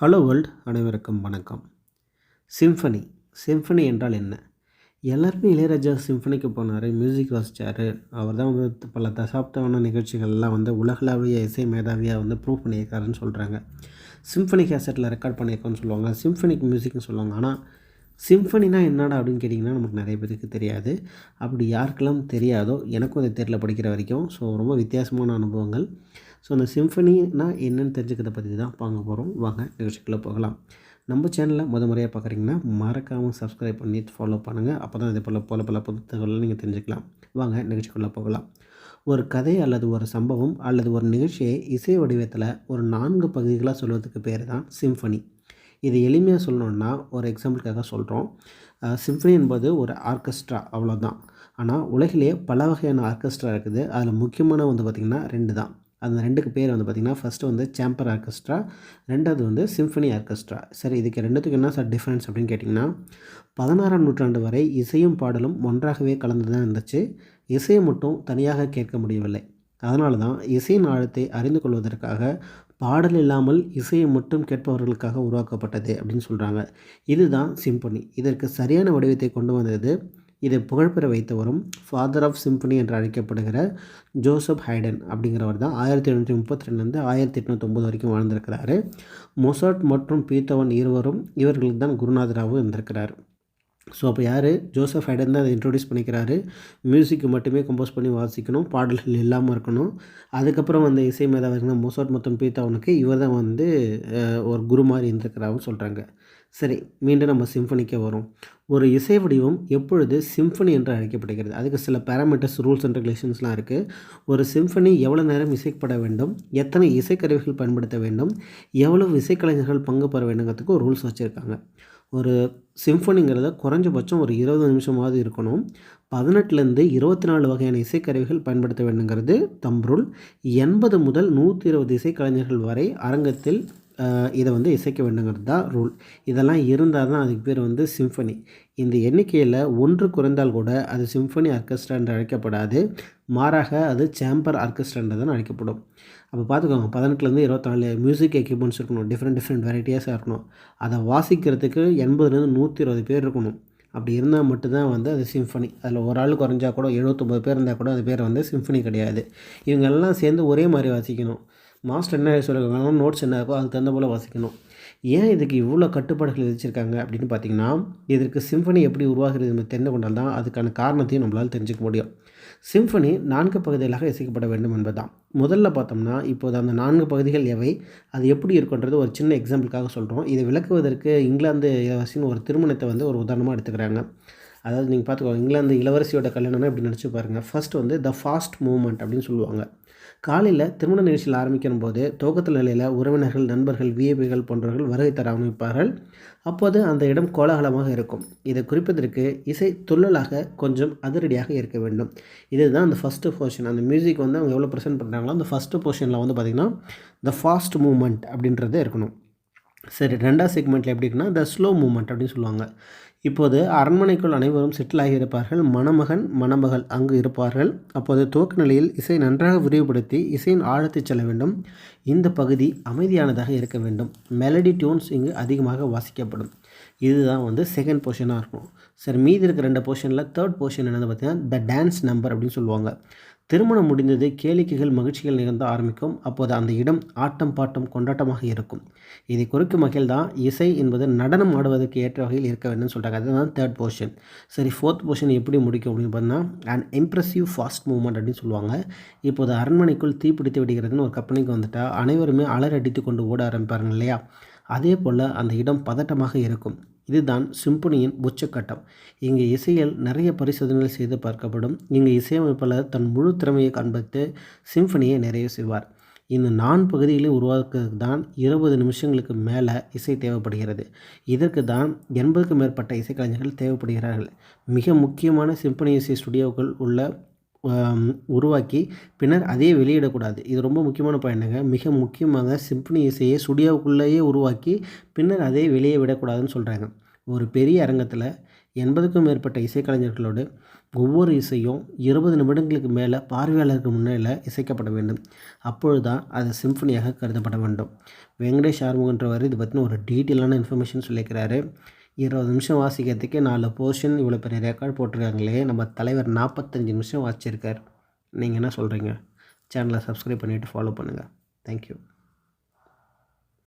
Hello world அனைவருக்கும் வணக்கம். Symphony. Symphony என்றால் என்ன? எல்லாருமே இளையராஜா சிம்ஃபனிக்கு போனார் மியூசிக் வாசித்தார் அவர் தான் வந்து பல தசாப்தமான நிகழ்ச்சிகள்லாம் வந்து உலகளாவிய இசை மேதாவியாக வந்து ப்ரூவ் பண்ணியிருக்காருன்னு சொல்கிறாங்க சிம்ஃபனி கேசட்டில் ரெக்கார்ட் பண்ணியிருக்கோன்னு சொல்லுவாங்க. சிம்ஃபனிக் மியூசிக்னு சொல்லுவாங்க. ஆனால் சிம்ஃபனினா என்னடா அப்படின்னு கேட்டிங்கன்னா நமக்கு நிறைய பேருக்கு தெரியாது. அப்படி யாருக்கெல்லாம் தெரியாதோ எனக்கும் அது தெரியல படிக்கிற வரைக்கும். ஸோ ரொம்ப வித்தியாசமான அனுபவங்கள். ஸோ அந்த சிம்ஃபனினா என்னென்னு தெரிஞ்சுக்கிறத பற்றி தான் பார்க்க போகிறோம் வாங்க நிகழ்ச்சிக்குள்ளே போகலாம். நம்ம சேனலில் முத முறையாக பார்க்குறீங்கன்னா மறக்காமல் சப்ஸ்கிரைப் பண்ணி ஃபாலோ பண்ணுங்கள் அப்போ தான் இதே போல் போல பல புது நீங்கள் தெரிஞ்சுக்கலாம். வாங்க நிகழ்ச்சிக்குள்ளே போகலாம். ஒரு கதை அல்லது ஒரு சம்பவம் அல்லது ஒரு நிகழ்ச்சியை இசை வடிவத்தில் ஒரு நான்கு பகுதிகளாக சொல்வதுக்கு பேர் தான் சிம்ஃபனி. இது எளிமையாக சொல்லணுன்னா ஒரு எக்ஸாம்பிளுக்காக சொல்கிறோம் சிம்ஃபனி என்பது ஒரு ஆர்கெஸ்ட்ரா அவ்வளோதான் ஆனால் உலகிலேயே பல வகையான ஆர்கெஸ்ட்ரா இருக்குது. அதில் முக்கியமான வந்து பார்த்திங்கன்னா ரெண்டு தான். அந்த ரெண்டுக்கு பேர் வந்து பார்த்திங்கன்னா ஃபஸ்ட்டு வந்து சாம்பர் ஆர்கெஸ்ட்ரா ரெண்டாவது வந்து சிம்ஃபனி ஆர்கெஸ்ட்ரா சரி இதுக்கு ரெண்டுத்துக்கு என்ன சார் டிஃப்ரென்ஸ் அப்படின்னு கேட்டிங்கன்னா பதினாறாம் நூற்றாண்டு வரை இசையும் பாடலும் ஒன்றாகவே கலந்து தான் இருந்துச்சு. இசையை மட்டும் தனியாக கேட்க முடியவில்லை. அதனால தான் இசையின் ஆழத்தை அறிந்து கொள்வதற்காக பாடல் இல்லாமல் இசையை மட்டும் கேட்பவர்களுக்காக உருவாக்கப்பட்டது அப்படின்னு சொல்கிறாங்க இதுதான் சிம்பனி இதற்கு சரியான வடிவத்தை கொண்டு வந்தது இதை புகழ்பெற வைத்தவரும் ஃபாதர் ஆஃப் சிம்பனி என்று அழைக்கப்படுகிற ஜோசப் ஹைடன் அப்படிங்கிறவர் தான். ஆயிரத்தி எழுநூற்றி முப்பத்தி ரெண்டுலேருந்து ஆயிரத்தி எட்நூற்றொம்பது வரைக்கும் வாழ்ந்திருக்கிறாரு. மொசாட் மற்றும் பீத்தவன் இருவரும் இவர்களுக்கு தான் குருநாதராகவும் இருந்திருக்கிறார். ஸோ அப்போ யார்? ஜோசப் ஹைடன் தான் அதை இன்ட்ரொடியூஸ் பண்ணிக்கிறாரு. மியூசிக்கு மட்டுமே கம்போஸ் பண்ணி வாசிக்கணும். பாடல்கள் இல்லாமல் இருக்கணும். அதுக்கப்புறம் வந்து இசை மேதாவினா மொசாட் மற்றும் பீத்தவனுக்கு இவர் தான் வந்து ஒரு குரு மாதிரி இருந்திருக்கிறாவும் சொல்கிறாங்க சரி மீண்டும் நம்ம சிம்ஃபனிக்கே வரும். ஒரு இசை வடிவம் எப்பொழுது சிம்ஃபனி என்று அழைக்கப்படுகிறது? அதுக்கு சில பேராமீட்டர்ஸ் ரூல்ஸ் அண்ட் ரெகுலேஷன்ஸ்லாம் இருக்குது ஒரு சிம்ஃபனி எவ்வளோ நேரம் இசைக்கப்பட வேண்டும்? எத்தனை இசைக்கருவிகள் பயன்படுத்த வேண்டும்? எவ்வளவு இசைக்கலைஞர்கள் பங்கு பெற வேண்டுங்கிறதுக்கு ஒரு ரூல்ஸ் வச்சுருக்காங்க. ஒரு சிம்ஃபனிங்கிறத குறைஞ்சபட்சம் ஒரு இருபது நிமிஷமாவது இருக்கணும். பதினெட்டுலேருந்து இருபத்தி நாலு வகையான இசைக்கருவிகள் பயன்படுத்த வேண்டுங்கிறது தம்ரூல் எண்பது முதல் நூற்றி இருபது இசைக்கலைஞர்கள் வரை அரங்கத்தில் இதை வந்து இசைக்க வேண்டுங்கிறது தான் ரூல் இதெல்லாம் இருந்தால் தான் அதுக்கு பேர் வந்து சிம்ஃபனி இந்த எண்ணிக்கையில் ஒன்று குறைந்தால் கூட அது சிம்ஃபனி ஆர்கெஸ்ட்ரா என்று அழைக்கப்படாது. மாறாக அது சேம்பர் ஆர்கெஸ்ட்ரா என்று தான் அழைக்கப்படும். அப்போ பார்த்துக்கோங்க பதினெட்டுலேருந்து இருபத்தாலு மியூசிக் எக்யூப்மெண்ட்ஸ் இருக்கணும். டிஃப்ரெண்ட் டிஃப்ரெண்ட் வெரைட்டியாஸாக இருக்கணும். அதை வாசிக்கிறதுக்கு எண்பதுலேருந்து நூற்றி இருபது பேர் இருக்கணும். அப்படி இருந்தால் மட்டும்தான் வந்து அது சிம்ஃபனி அதில் ஒரு ஆள் குறைஞ்சா கூட எழுபத்தொம்பது பேர் இருந்தால் கூட அது பேர் வந்து சிம்ஃபனி கிடையாது. இவங்கெல்லாம் சேர்ந்து ஒரே மாதிரி வாசிக்கணும். மாஸ்டர் என்ன சொல்லியிருக்காங்க நோட்ஸ் என்ன இருக்கோ அதுக்கு தகுந்த போல் வாசிக்கணும். ஏன் இதுக்கு இவ்வளோ கட்டுப்பாடுகள் விதிச்சிருக்காங்க அப்படின்னு பார்த்தீங்கன்னா இதற்கு சிம்ஃபனி எப்படி உருவாகிறது நம்ம தெரிந்து கொண்டால் தான் அதுக்கான காரணத்தையும் நம்மளால் தெரிஞ்சுக்க முடியும். சிம்ஃபனி நான்கு பகுதிகளாக இசைக்கப்பட வேண்டும் என்பதுதான். முதல்ல பார்த்தோம்னா இப்போது அந்த நான்கு பகுதிகள் எவை அது எப்படி இருக்குன்றது ஒரு சின்ன எக்ஸாம்பிளுக்காக சொல்கிறோம் இதை விளக்குவதற்கு இங்கிலாந்து இளவரசின்னு ஒரு திருமணத்தை வந்து ஒரு உதாரணமாக எடுத்துக்கிறாங்க. அதாவது நீங்கள் பார்த்துக்கோங்க இங்கிலாந்து இளவரசியோட கல்யாணம்னா இப்படி நினச்சி பாருங்கள் ஃபர்ஸ்ட் வந்து த ஃபாஸ்ட் மூமெண்ட் அப்படின்னு சொல்லுவாங்க. காலையில் திருமண நிகழ்ச்சியில் ஆரம்பிக்கும் போது துவக்கத்தில் நிலையில் உறவினர்கள் நண்பர்கள் விஐபிகள் போன்றவர்கள் வருகை தர ஆரம்பிப்பார்கள். அப்போது அந்த இடம் கோலாகலமாக இருக்கும். இதை குறிப்பதற்கு இசை துள்ளலாக கொஞ்சம் அதிரடியாக இருக்க வேண்டும். இதுதான் அந்த ஃபஸ்ட்டு போர்ஷன் அந்த மியூசிக் வந்து அவங்க எவ்வளோ ப்ரெசென்ட் பண்ணுறாங்களோ அந்த ஃபஸ்ட்டு போர்ஷனில் வந்து பார்த்திங்கன்னா த ஃபாஸ்ட் மூமெண்ட் அப்படின்றது இருக்கணும். சரி ரெண்டாவது செக்மெண்ட்டில் எப்படின்னா த ஸ்லோ மூமெண்ட் அப்படின்னு சொல்லுவாங்க. இப்போது அரண்மனைக்குள் அனைவரும் செட்டில் ஆகியிருப்பார்கள். மணமகன் மணமகள் அங்கு இருப்பார்கள். அப்போது துவக்க நிலையில் இசை நன்றாக விரிவுபடுத்தி இசையின் ஆழத்தை செல்ல வேண்டும். இந்த பகுதி அமைதியானதாக இருக்க வேண்டும். மெலடி டியூன்ஸ் இங்கு அதிகமாக வாசிக்கப்படும். இதுதான் வந்து செகண்ட் போர்ஷனாக இருக்கும். சரி மீதி இருக்கிற ரெண்டு போர்ஷனில் தேர்ட் போர்ஷன் என்னது பார்த்தீங்கன்னா த டான்ஸ் நம்பர் அப்படின்னு சொல்லுவாங்க. திருமணம் முடிந்தது கேளிக்கைகள் மகிழ்ச்சிகள் நிகழ்ந்த ஆரம்பிக்கும். அப்போது அந்த இடம் ஆட்டம் பாட்டம் கொண்டாட்டமாக இருக்கும். இதை குறிக்கும் வகையில் தான் இசை என்பது நடனம் ஆடுவதற்கு ஏற்ற வகையில் இருக்க வேண்டும் சொல்கிறாங்க அதுதான் தேர்ட் போர்ஷன் சரி ஃபோர்த் போர்ஷன் எப்படி முடிக்கும் அப்படின்னு பார்த்தீங்கன்னா அண்ட் இம்ப்ரெசிவ் ஃபாஸ்ட் மூவ்மெண்ட் அப்படின்னு சொல்லுவாங்க. இப்போது அரண்மனைக்குள் தீப்பிடித்து விடுகிறதுன்னு ஒரு கம்பெனிக்கு வந்துட்டால் அனைவருமே அலரடித்து கொண்டு ஓட ஆரம்பிப்பாருங்க இல்லையா? அதே போல் அந்த இடம் பதட்டமாக இருக்கும். இதுதான் சிம்பனியின் உச்சக்கட்டம். இங்கு இசையில் நிறைய பரிசோதனைகள் செய்து பார்க்கப்படும். இங்கு இசையமைப்பாளர் தன் முழு திறமையை காண்பித்து சிம்பனியை நிறைவு செய்வார். இந்த நான் பகுதிகளை உருவாக்குறதுக்கு தான் இருபது நிமிஷங்களுக்கு மேலே இசை தேவைப்படுகிறது. இதற்கு தான் எண்பதுக்கும் மேற்பட்ட இசைக்கலைஞர்கள் தேவைப்படுகிறார்கள். மிக முக்கியமான சிம்பனி இசை ஸ்டுடியோக்கள் உள்ள உருவாக்கி பின்னர் அதையே வெளியிடக்கூடாது. இது ரொம்ப முக்கியமான பாயிண்ட்டுங்க மிக முக்கியமாக சிம்பனி இசையை ஸ்டுடியோவுக்குள்ளேயே உருவாக்கி பின்னர் அதே வெளியே விடக்கூடாதுன்னு சொல்கிறாங்க ஒரு பெரிய அரங்கத்தில் எண்பதுக்கும் மேற்பட்ட இசைக்கலைஞர்களோடு ஒவ்வொரு இசையும் இருபது நிமிடங்களுக்கு மேலே பார்வையாளருக்கு முன்னிலையில் இசைக்கப்பட வேண்டும். அப்பொழுது தான் அது சிம்ஃபனியாக கருதப்பட வேண்டும். வெங்கடேஷ் ஆர்முகன்றவர் இது பற்றின ஒரு டீட்டெயிலான இன்ஃபர்மேஷன் சொல்லியிருக்கிறாரு. இருபது நிமிஷம் வாசிக்கிறதுக்கே நாலு போர்ஷன் இவ்வளோ பெரிய ரெக்கார்ட் போட்டிருக்காங்களே. நம்ம தலைவர் நாற்பத்தஞ்சு நிமிஷம் வாசிச்சிருக்கார். நீங்கள் என்ன சொல்கிறீங்க சேனலை சப்ஸ்கிரைப் பண்ணிவிட்டு ஃபாலோ பண்ணுங்கள் தேங்க்யூ